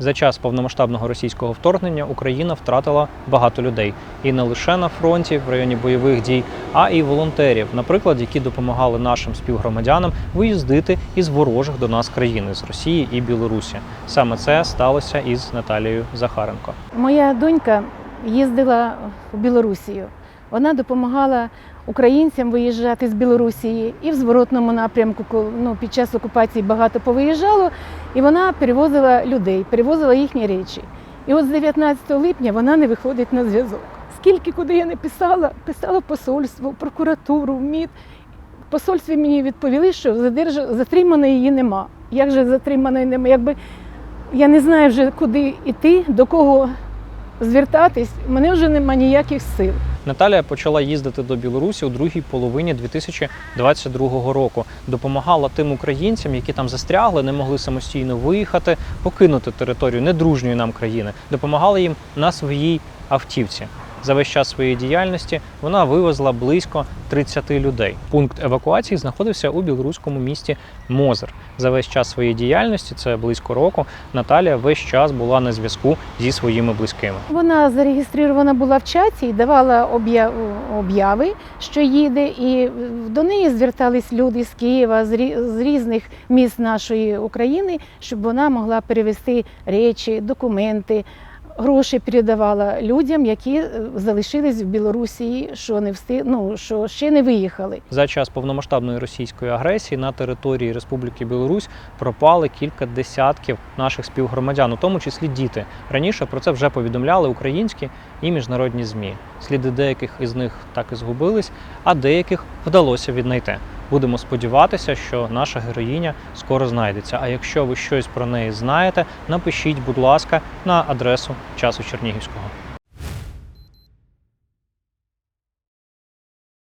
За час повномасштабного російського вторгнення Україна втратила багато людей і не лише на фронті в районі бойових дій, а й волонтерів, наприклад, які допомагали нашим співгромадянам виїздити із ворожих до нас країн з Росії і Білорусі. Саме це сталося із Наталією Захаренко. Моя донька їздила в Білорусію. Вона допомагала українцям виїжджати з Білорусі і в зворотному напрямку, ну, під час окупації багато повиїжджало, і вона перевозила людей, перевозила їхні речі. І от з 19 липня вона не виходить на зв'язок. Скільки куди я не писала, писала посольство, прокуратуру, МІД. В посольстві мені відповіли, що затриманої її нема. Як же затриманої нема? Якби я не знаю вже куди йти, до кого звертатись, мене вже нема ніяких сил. Наталія почала їздити до Білорусі у другій половині 2022 року. Допомагала тим українцям, які там застрягли, не могли самостійно виїхати, покинути територію недружньої нам країни. Допомагала їм на своїй автівці. За весь час своєї діяльності вона вивезла близько 30 людей. Пункт евакуації знаходився у білоруському місті Мозер. За весь час своєї діяльності, це близько року, Наталія весь час була на зв'язку зі своїми близькими. Вона зареєстрована була в чаті і давала об'я- об'яви, що їде, і до неї звертались люди з Києва, з різних міст нашої України, щоб вона могла перевести речі, документи. Гроші передавала людям, які е, залишились в Білорусі, що не встиг, ну, що ще не виїхали. За час повномасштабної російської агресії на території Республіки Білорусь пропали кілька десятків наших співгромадян, у тому числі діти. Раніше про це вже повідомляли українські і міжнародні змі. Сліди деяких із них так і згубились, а деяких вдалося віднайти. Будемо сподіватися, що наша героїня скоро знайдеться. А якщо ви щось про неї знаєте, напишіть, будь ласка, на адресу часу Чернігівського.